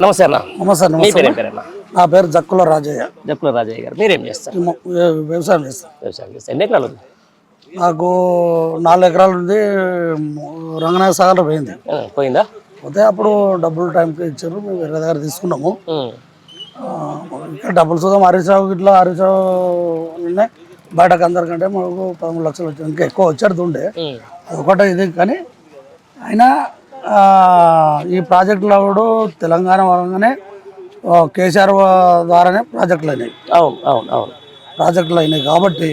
నమస్తే అన్న. నమస్తే నమస్తే నా పేరు జక్కుల రాజయ్య. జప్పుల రాజయ్య గారు. మీరేం చేస్తారు? వ్యవసాయం చేస్తాను. వ్యవసాయం చేస్తారు. ఎన్ని ఎకరాలు ఉంది? నాకు నాలుగు ఎకరాలు ఉంది. రంగనాథ సాగర్ పోయింది. ఆ, పోయిందా? పోతే అప్పుడు డబ్బులు టైంకి ఇచ్చారు. మేము వేరే దగ్గర తీసుకున్నాము. ఉమ్, ఆ, ఇక్కడ డబ్బులు చూద్దాం హరీష్ రావు ఇట్లా హరీష్ రావు ఉన్నాయి బయటకు అందరికంటే మాకు పదమూడు లక్షలు వచ్చాయి ఇంకా ఎక్కువ వచ్చేది ఉండే. ఉమ్, అది ఒకటే ఇది కానీ అయినా ఈ ప్రాజెక్టులు అప్పుడు తెలంగాణ వరంగానే కేసీఆర్ ద్వారానే ప్రాజెక్టులు అయినాయి. అవును అవును అవును. ప్రాజెక్టులు అయినాయి కాబట్టి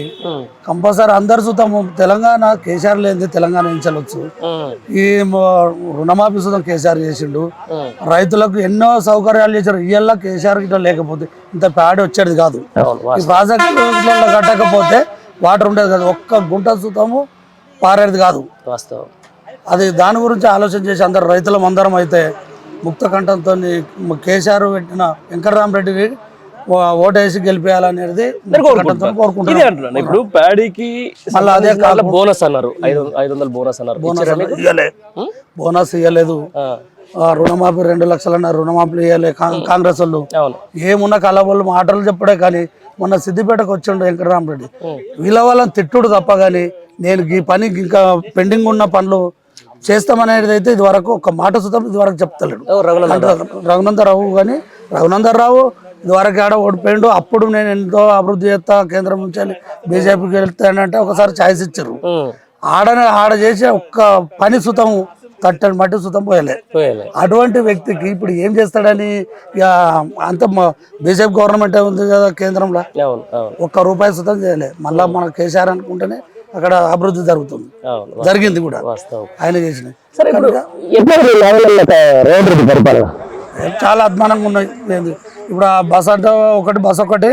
కంపల్సరీ అందరు చూద్దాము తెలంగాణ కేసీఆర్ లేనిది తెలంగాణ ఎంచవచ్చు ఉమ్, ఈ రుణమాఫీ సుతం కేసీఆర్ చేసిండు. రైతులకు ఎన్నో సౌకర్యాలు చేశారు. ఇయ్యాల కేసీఆర్ ఇట్లా లేకపోతే ఇంత ప్యాడ్ వచ్చేది కాదు. ఈ. ప్రాజెక్టులలో కట్టకపోతే వాటర్ ఉండేది కాదు. ఒక్క గుంట సుతము పారేది కాదు. వాస్తవం. అది దాని గురించి ఆలోచన చేసి అందరు రైతులం అందరం అయితే ముక్త కంఠంతో కేసీఆర్ పెట్టిన వెంకటరామరెడ్డిని ఓ- ఓటేసి గెలిపేయాలనేది కోరుకుంటున్నాను ఇప్పుడు ప్యాడీకి మళ్ళీ అదే సంబంధించిన బోనస్ అన్నారు. ఐదు ఐదు వందల బోనస్ అన్నారు. ఉం? బోనస్ ఇవ్వలేదు ఆ, రుణమాఫీ రెండు లక్షలు అన్నారు రుణమాఫీ ఇవ్వలే కాం- కాంగ్రెస్ వాళ్ళు. ఏమున్న కలబోళ్ళు మాటలు చెప్పడే కానీ మొన్న సిద్దిపేటకు వచ్చిండు వెంకటరామరెడ్డి. వీళ్ళ వాళ్ళని తిట్టుడు తప్ప కానీ నేను ఈ పని ఇంకా పెండింగ్ ఉన్న పనులు చేస్తామనేది అయితే ఇది వరకు ఒక మాట సుతం ఇది వరకు చెప్తలేడు రఘునందరావు కానీ రఘునందరావు ఇది వరకు ఆడ ఓడిపోయిండు. అప్పుడు నేను ఎంతో అభివృద్ధి చేస్తా కేంద్రం నుంచి బీజేపీకి వెళ్తానంటే ఒకసారి ఛాయిస్ ఇచ్చారు. ఆడనే ఆడ చేసే ఒక్క పని సుతం తట్టని మట్టి సుతం పోయలే. అటువంటి వ్యక్తికి ఇప్పుడు ఏం చేస్తాడని ఇక అంత బీజేపీ గవర్నమెంట్ ఉంది కదా కేంద్రంలో? ఒక్క రూపాయి సుతం చేయలే. మళ్ళీ మన కేసీఆర్ అనుకుంటేనే అక్కడ అభివృద్ధి జరుగుతుంది. జరిగింది కూడా. ఆయన చేసిన. చాలా అభిమానంగా ఉన్నాయి. ఇప్పుడు ఆ బస్ అంటే ఒకటి బస్ ఒకటి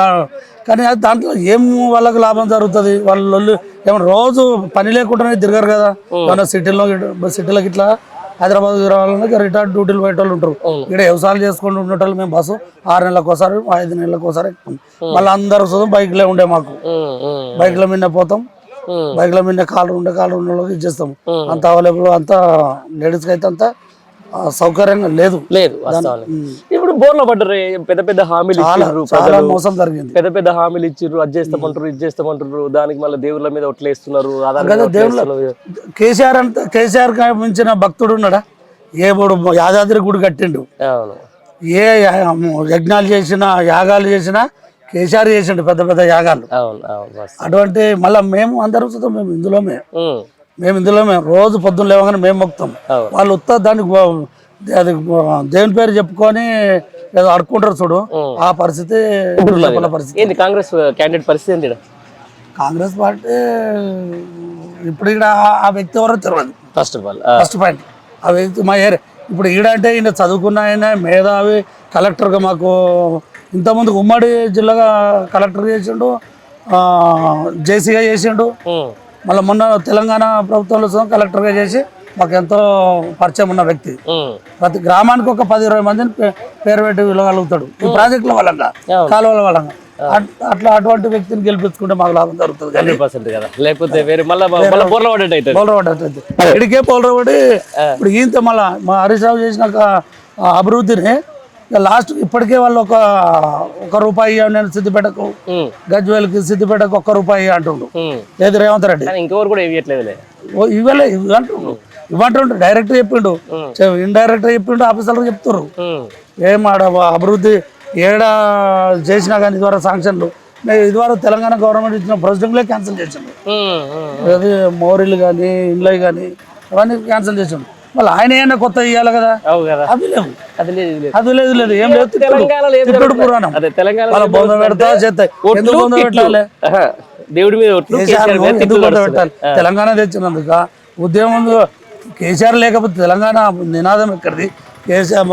ఆ- కానీ అది దాంట్లో ఏం వాళ్ళకి లాభం జరుగుతుంది? వాళ్ళు ఏమన్నా రోజు పని లేకుండానే తిరగరు కదా. మన సిటీలో సిటీలోకి ఇట్లా హైదరాబాద్ వాళ్ళకి రిటైర్డ్ డ్యూటీలు పోయే వాళ్ళు ఉంటారు. ఇక్కడ వ్యవసాయాలు చేసుకుంటూ ఉండేటోళ్ళు మేము బస్సు ఆరు నెలలకు ఒకసారి ఐదు నెలలకు ఒకసారి మళ్ళీ అందరు చూద్దాం బైక్లే ఉండే మాకు. బైక్ల మీద పోతాం. బైక్ల మీద కాలు ఉండే కాలు ఉండే వాళ్ళకి ఇచ్చేస్తాం. అంత అవైలబుల్ అంత లేడీస్కి అయితే అంత సౌకర్యంగా లేదు. లేదు ఇప్పుడు బోర్ల పడ్డరు పెద్ద పెద్ద హామీలు ఇచ్చిండ్రు చాలా మోసం జరిగింది. పెద్ద పెద్ద హామీలు ఇచ్చిర్రు అది చేస్తామంటారు ఇది చేస్తామంటారు దానికి మళ్ళీ దేవుళ్ళ మీద ఒట్లేస్తున్నారు దేవుళ్ళ కేసీఆర్ అంత కేసీఆర్కి మించిన భక్తుడు ఉన్నాడా? ఏ మూడు యాదాద్రి గుడి కట్టిండు. ఏ యజ్ఞాలు చేసినా యాగాలు చేసినా కేసీఆర్ చేసిండు పెద్ద పెద్ద యాగాలు. అటువంటి మళ్ళీ మేము అందరం చూద్దాం మేము ఇందులోమే ఉమ్, మేము రోజు పొద్దున్న లేవగానే మేము మొక్కుతాం. అవును. వాళ్ళు ఉత్త దానికి అది దేవుని పేరు చెప్పుకొని ఏదో అడుక్కుంటారు చూడు. ఆ. పరిస్థితి పరిస్థితి. కాంగ్రెస్ క్యాండిడేట్ పరిస్థితి ఏంటి? కాంగ్రెస్ పార్టీ ఇప్పుడు ఇక్కడ ఆ- వ్యక్తి ఎవరో తెలియదు first of all first point ఆ వ్యక్తి మా ఏరియా ఇప్పుడు ఈడ అంటే ఈయన చదువుకున్న ఆయన మేధావి కలెక్టర్గా మాకు ఇంతకుముందు ఉమ్మడి జిల్లాగా కలెక్టర్ చేసిండు జేసీగా చేసిండు. మళ్ళీ మొన్న తెలంగాణ ప్రభుత్వంలో కలెక్టర్గా చేసి మాకు ఎంతో పరిచయం ఉన్న వ్యక్తి. ప్రతి గ్రామానికి ఒక పది ఇరవై మందిని పేరు పెట్టి పిలవగలుగుతాడు. ఈ ప్రాజెక్టుల వలంగా కాలువల వలంగా అట్- అట్లా అటువంటి వ్యక్తిని గెలిపించుకుంటే మాకు లాభం జరుగుతుంది కానీ హండ్రెడ్ పర్సెంట్ కదా. లేకపోతే వేరే మళ్ళీ మళ్ళీ బోర్ల పడ్డట్టు అవుతుంది పోలరావు అట్లయితే ఇడికే పోలరావు ఇప్పుడు ఈయంత మళ్ళా మా హరీష్ రావు చేసిన అభివృద్ధిని ఇక లాస్ట్ ఇప్పటికే వాళ్ళు ఒక ఒక రూపాయి నేను సిద్దిపేటకు గజ్వేల్కి సిద్దిపేటకు ఒక్క రూపాయి అంటుండు. లేదు రేవంత్ రెడ్డి. ఇంకెవరు కూడా ఇవ్వట్లేదులే. ఓ ఇవ్వలే ఇవ్వంటుండు. ఇవ్వంటుండు డైరెక్ట్ చెప్పిండు. ఇండైరెక్ట్ చెప్పిండు ఆఫీసర్లు చెప్తున్నారు ఏం ఆడ అభివృద్ధి ఏడ చేసినా కానీ ఇదివరకు శాంక్షన్లు ఇదివరకు తెలంగాణ గవర్నమెంట్ ఇచ్చిన ప్రొసీడింగ్లే క్యాన్సిల్ చేసిండు. అది మోరీలు కానీ ఇండ్లు కానీ అవన్నీ క్యాన్సిల్ చేసిండు. మళ్ళీ ఆయన ఏమైనా కొత్త ఇవ్వాలి కదా? అవు లేవు అది లేదు. లేదు ఏం లేదు. తిట్టుడు. పురాణం. వాళ్ళ బొంద పెడతా చేస్తాయి ఎందుకు బొంద పెట్టాలి? దేవుడి మీద ఎందుకు బొంద. పెట్టాలి? తెలంగాణ తెచ్చినందుక ఉద్యమం కేసీఆర్ లేకపోతే తెలంగాణ నినాదం ఎక్కడిది? కేసీఆర్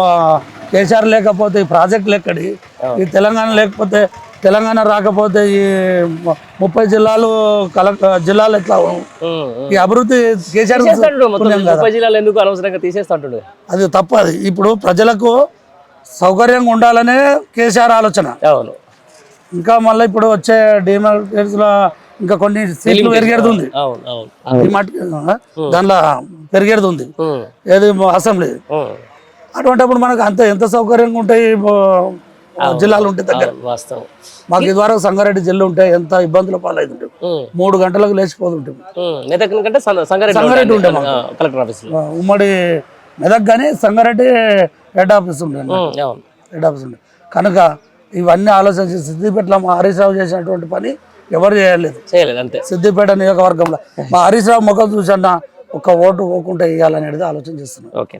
కేసీఆర్ లేకపోతే ఈ ప్రాజెక్టులు ఎక్కడి ఈ తెలంగాణ లేకపోతే తెలంగాణ రాకపోతే ఈ ముప్పై జిల్లాలు కలెక్ట జిల్లాలు ఎట్లా. ఈ అభివృద్ధి కేసీఆర్ తీసేస్తాడు మొత్తం ముప్పై జిల్లాలు ఎందుకు అనవసరంగా తీసేస్తాడు అది తప్పు అది. ఇప్పుడు ప్రజలకు సౌకర్యంగా ఉండాలనే కేసీఆర్ ఆలోచన. అవును. ఇంకా మళ్ళీ ఇప్పుడు వచ్చే డిమార్కెట్స్లో ఇంకా కొన్ని సీట్లు మటుకు దాంట్లో పెరిగేది ఉంది ఉమ్, ఏది అసెంబ్లీ. అటువంటిప్పుడు మనకు అంత ఎంత సౌకర్యంగా ఉంటాయి? జిల్లాలు ఉంటే దగ్గర. వాస్తవం. మాకు ఇదివరకు సంగారెడ్డి జిల్లా ఉంటే ఎంత ఇబ్బందుల పాలవుతుంటాం ఉమ్, మూడు గంటలకు లేచిపోతుంటాం. మెదక్ కంటే సంగారెడ్డి కలెక్టర్ ఆఫీస్ ఉమ్మడి మెదక్ కానీ సంగారెడ్డి హెడ్ ఆఫీస్ ఉండే హెడ్ ఆఫీస్ ఉండే. కనుక ఇవన్నీ ఆలోచించి సిద్దిపేటలో మా హరీష్ రావు చేసినటువంటి పని ఎవరు చేయలేదు. చేయలేదు అంతే. సిద్దిపేట నియోజకవర్గంలో. మా హరీష్ రావు ముఖం చూసన్నా ఒక ఓటు పోకుండా వేయాలనేది ఆలోచన చేస్తున్నాం. ఓకే.